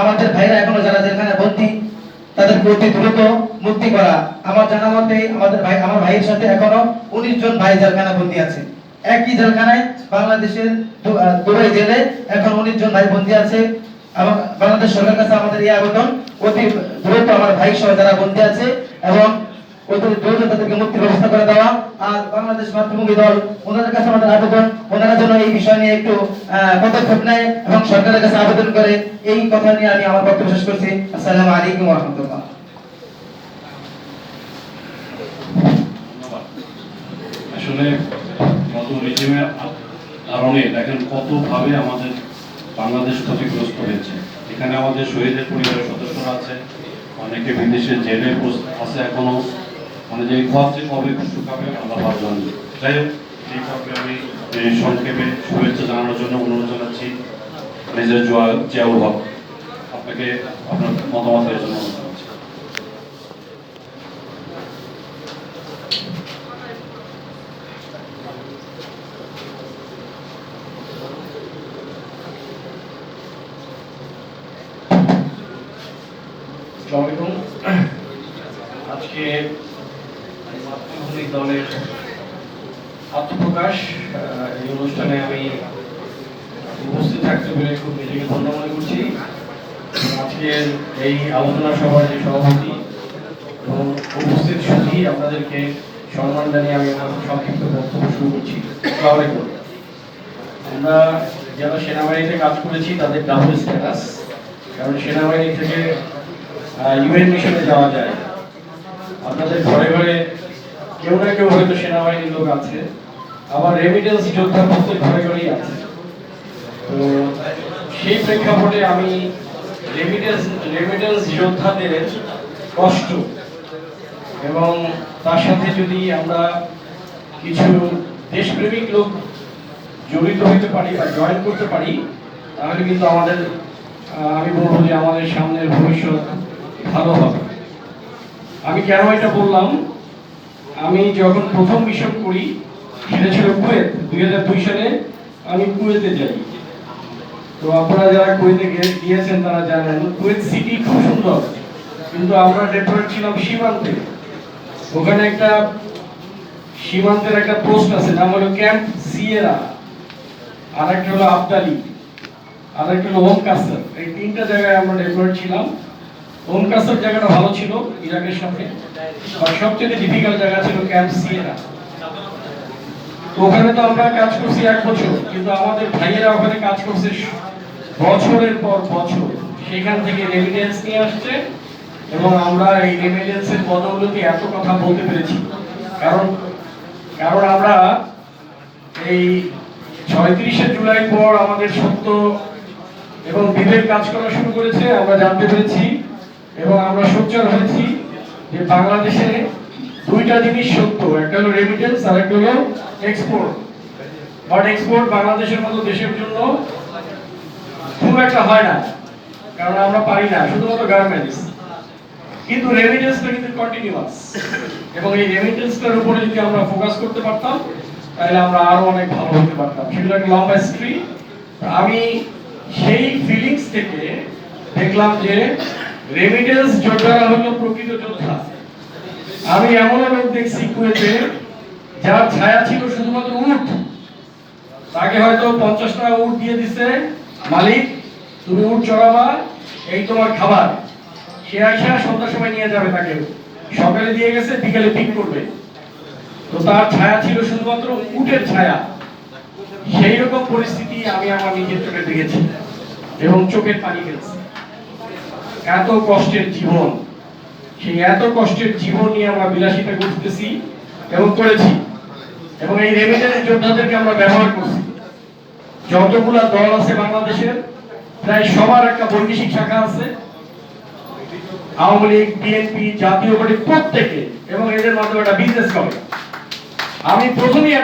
আমাদের ভাইরা এখনও যারা যেখানে বন্দী তাদের প্রতি দ্রুত মুক্তি করা। আমার জানা মতে আমাদের ভাই আমার ভাইয়ের সাথে এখনও উনিশ জন ভাই জেলখানা বন্দী আছে। একই জেলখানায় বাংলাদেশের দুবাই জেলে এখন উনিশ জন ভাই বন্দী আছে। এবং বাংলাদেশ সরকারের কাছে আমাদের এই আবেদন অতি দ্রুত আমার ভাই সহ যারা বন্দী আছে এবং অতি দ্রুত তাদেরকে মুক্তির ব্যবস্থা করে দেওয়া আর বাংলাদেশ মাতৃভূমি দল ওনাদের কাছে আমাদের আবেদন, ওনারা যেন এই বিষয় নিয়ে একটু পদক্ষেপ নেয় এবং সরকারের কাছে আবেদন করে এই কথা নিয়ে আমি আমার বক্তব্য শেষ করছি। আসসালামু আলাইকুম রহমতুল্লাহ। আসলে গত রেজিমের কারণে দেখেন আমাদের বাংলাদেশ ক্ষতিগ্রস্ত হয়েছে। এখানে আমাদের শহীদের পরিবারের সদস্যরা আছে, অনেকে বিদেশে জেলে আছে এখনও। মানে যে যে কবে শুকাবে আমরা ভাব জানি যাই হোক, এই পথে আমি সংক্ষেপে শুভেচ্ছা জানানোর জন্য অনুরোধ জানাচ্ছি। মেজর জোয়া, জিয়াউল হক, আপনাকে আপনার মতামতের জন্য আজকে মাতৃভূমি দলের আত্মপ্রকাশ এই অনুষ্ঠানে আমি উপস্থিত থাকতে পেরে খুব নিজেকে ধন্য মনে করছি। আজকের এই আলোচনা সভার যে সভাপতি এবং উপস্থিত সুধী আপনাদেরকে সম্মান জানিয়ে আমি আমার সংক্ষিপ্ত বক্তব্য শুরু করছি। আমরা যারা সেনাবাহিনীতে কাজ করেছি, তাদের ডাবল স্ট্যাটাস কারণ সেনাবাহিনী থেকে ইউএন মিশনে যাওয়া যায়। আপনাদের ঘরে ঘরে কেউ না কেউ হয়তো সেনাবাহিনীর লোক আছে। আবার রেমিটেন্স যোদ্ধা প্রত্যেক ঘরে ঘরেই আছে। তো সেই প্রেক্ষাপটে আমি রেমিটেন্স রেমিটেন্স যোদ্ধাদের কষ্ট এবং তার সাথে যদি আমরা কিছু দেশপ্রেমিক লোক জড়িত হতে পারি বা জয়েন করতে পারি, তাহলে কিন্তু আমাদের আমি বলব যে আমাদের সামনের ভবিষ্যৎ ভালো হবে। আমি কেন এটা বললাম? আমি যখন প্রথম মিশন করি, সেটা ছিল কুয়েত, দুই হাজার দুই সালে আমি কুয়েতে যাই। তো আপনারা যারা কুয়েতে গিয়েছেন, তারা জানেন, কুয়েত সিটি খুব সুন্দর। কিন্তু আমরা ডেপ্লয়েড ছিলাম সীমান্তে। ওখানে একটা সীমান্তের একটা পোস্ট আছে, নাম হলো ক্যাম্প সিয়েরা আর একটা হলো আবদালি আর একটা হলো হোম কাসার এই তিনটা জায়গায় আমরা ডেপ্লয়েড ছিলাম। হোম কাসার জায়গাটা ভালো ছিল? ইরাকের সাথে। আর সবচেয়ে ডিফিকাল্ট জায়গা ছিল ক্যাম্প সিয়েরা ওখানে তো আমরা কাজ করছি এক বছর, কিন্তু আমাদের ভাইয়েরা ওখানে কাজ করছে বছরের পর বছর। সেখান থেকে রেমিডেন্স নিয়ে আসছে এবং আমরা এই রেমিটেন্সের বদৌলতে এত কথা বলতে পেরেছি। কারণ কারণ আমরা এই ছয়ত্রিশে জুলাই পর আমাদের সত্য এবং বিবেক কাজ করা শুরু করেছে, আমরা জানতে পেরেছি এবং আমরা সোচ্চার হয়েছি যে বাংলাদেশে দুইটা জিনিস সত্য। একটা হলো রেমিটেন্স আর একটা হলো এক্সপোর্ট বাট এক্সপোর্ট বাংলাদেশের মতো দেশের জন্য খুব একটা হয় না, কারণ আমরা পারি না, শুধুমাত্র গার্মেন্টস কিন্তু রেমিটেন্সটা কিন্তু কন্টিনিউয়াস এবং এই রেমিটেন্সটার উপরে যদি আমরা ফোকাস করতে পারতাম, তাহলে আমরা আরও অনেক ভালো হতে পারতাম। সেগুলো একটা লম্বা হিস্ট্রি আমি সেই ফিলিংস থেকে দেখলাম যে রেমিটেন্স যোদ্ধারা হলো প্রকৃত যোদ্ধা আমি এমন লোক দেখছি কুয়েতে, যার ছায়া ছিল শুধুমাত্র উট। তাকে হয়তো পঞ্চাশ টাকা উট দিয়ে দিছে মালিক, তুমি উট চড়াবা, এই তোমার খাবার। সে আসা সন্ধ্যার সময় নিয়ে যাবে তাকে। সকালে দিয়ে গেছে, বিকেলে পিক করবে। তো তার ছায়া ছিল শুধুমাত্র উটের ছায়া। সেই রকম পরিস্থিতি আমি আমার নিজের চোখে দেখেছি এবং চোখের পানি ফেলছি। এত কষ্টের জীবন, সেই এত কষ্টের জীবন নিয়ে আমরা বিলাসিতা করতেছি এবং করেছি। এবং এই রেমিটেন্স যোদ্ধাদেরকে আমরা ব্যবহার করছি। যতগুলা দল আছে বাংলাদেশের, প্রায় সবার একটা বৈদেশিক শাখা আছে। আওয়ামী লীগ, বিএনপি, জাতীয় পার্টি প্রত্যেকে, এবং এদের মাধ্যমে একটা বিজনেস করে। আমি প্রথমেই